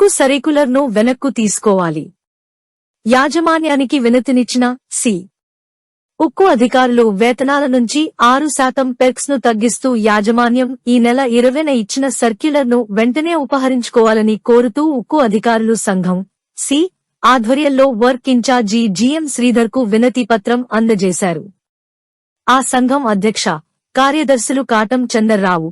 ఉక్కు సర్కులర్ను వెనక్కు తీసుకోవాలి. యాజమాన్యానికి వినతినిచ్చిన సి. ఉక్కు అధికారులు వేతనాల నుంచి ఆరు శాతం పెర్క్స్ను తగ్గిస్తూ యాజమాన్యం ఈ నెల ఇరవైన ఇచ్చిన సర్క్యులర్ను వెంటనే ఉపహరించుకోవాలని కోరుతూ ఉక్కు అధికారులు సంఘం సి. ఆధ్వర్యంలో వర్క్ ఇన్ఛార్జి జిఎం శ్రీధర్కు వినతి పత్రం అందజేశారు. ఆ సంఘం అధ్యక్ష కార్యదర్శులు కాటం చందర్రావు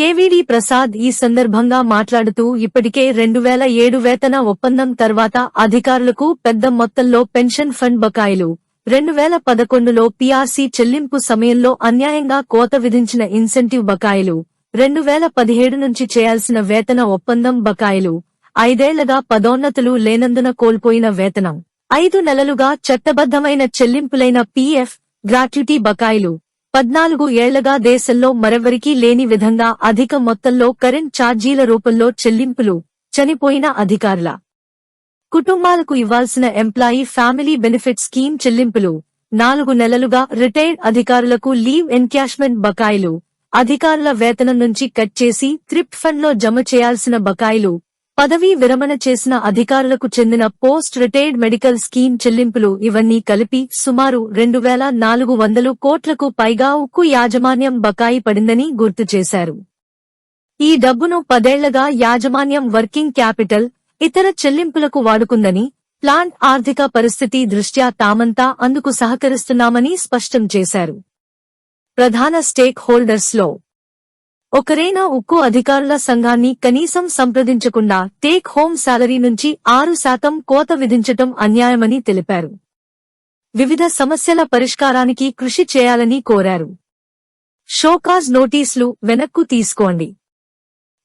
కేవీడి ప్రసాద్ ఈ సందర్భంగా మాట్లాడుతూ ఇప్పటికే రెండు వేల ఏడు వేతన ఒప్పందం తర్వాత అధికారులకు పెద్ద మొత్తంలో పెన్షన్ ఫండ్ బకాయిలు. రెండు వేల పదకొండులో పీఆర్సీ చెల్లింపు సమయంలో అన్యాయంగా కోత విధించిన ఇన్సెంటివ్ బకాయిలు. రెండు వేల పదిహేడు నుంచి చేయాల్సిన వేతన ఒప్పందం బకాయిలు. ఐదేళ్ళగా పదోన్నతులు లేనందున కోల్పోయిన వేతనం. ఐదు నెలలుగా చట్టబద్ధమైన చెల్లింపులైన పీఎఫ్ గ్రాట్యుటీ బకాయిలు. పద్నాలుగు ఏళ్ళగా దేశంలో మరెవరికీ లేని విధంగా అధిక మొత్తంలో కరెంట్ ఛార్జీల రూపంలో చెల్లింపులు చనిపోయిన అధికారుల కుటుంబాలకు ఇవ్వాల్సిన ఎంప్లాయీ ఫ్యామిలీ బెనిఫిట్ స్కీమ్ చెల్లింపులు. నాలుగు నెలలుగా రిటైర్డ్ అధికారులకు లీవ్ ఎన్కాష్మెంట్ బకాయిలు. అధికారుల వేతనం నుంచి కట్ చేసి త్రిప్ ఫండ్లో జమ చేయాల్సిన బకాయిలు. పదవీ విరమణ చేసిన అధికారులకు చెందిన పోస్ట్ రిటైర్డ్ మెడికల్ స్కీమ్ చెల్లింపులు ఇవన్నీ కలిపి సుమారు రెండు వేల నాలుగు వందలు కోట్లకు పైగా ఉక్కు యాజమాన్యం బకాయి పడిందని గుర్తు చేశారు. ఈ డబ్బును పదేళ్ళగా యాజమాన్యం వర్కింగ్ క్యాపిటల్ ఇతర చెల్లింపులకు వాడుకుందని ప్లాంట్ ఆర్థిక పరిస్థితి దృష్ట్యా తామంతా అందుకు సహకరిస్తున్నామని స్పష్టం చేశారు. ప్రధాన స్టేక్ హోల్డర్స్లో ఒకరైనా ఉక్కు అధికారుల సంఘాన్ని కనీసం సంప్రదించకుండా టేక్ హోమ్ శాలరీ నుంచి ఆరు శాతం కోత విధించటం అన్యాయమని తెలిపారు. వివిధ సమస్యల పరిష్కారానికి కృషి చేయాలని కోరారు. షోకాజ్ నోటీసులు వెనక్కు తీసుకోండి.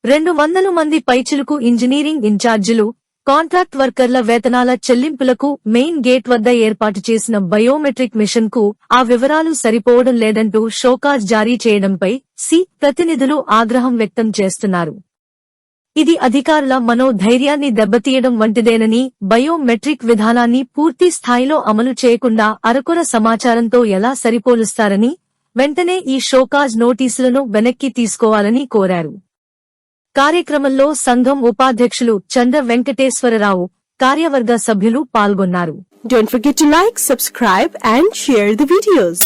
రెండు వందల మంది పైచిలుకు ఇంజనీరింగ్ ఇన్ఛార్జీలు కాంట్రాక్ట్ వర్కర్ల వేతనాల చెల్లింపులకు మెయిన్ గేట్ వద్ద ఏర్పాటు చేసిన బయోమెట్రిక్ మిషన్కు ఆ వివరాలు సరిపోవడం లేదంటూ షోకాజ్ జారీ చేయడంపై సి ప్రతినిధులు ఆగ్రహం వ్యక్తం చేస్తున్నారు. ఇది అధికారుల మనోధైర్యాన్ని దెబ్బతీయడం వంటిదేనని బయోమెట్రిక్ విధానాన్ని పూర్తి స్థాయిలో అమలు చేయకుండా అరకొర సమాచారంతో ఎలా సరిపోలుస్తారని వెంటనే ఈ షోకాజ్ నోటీసులను వెనక్కి తీసుకోవాలని కోరారు. కార్యక్రమంలో సంఘం ఉపాధ్యక్షులు చంద్ర వెంకటేశ్వరరావు కార్యవర్గ సభ్యులు పాల్గొన్నారు Don't forget to like, subscribe and share the videos.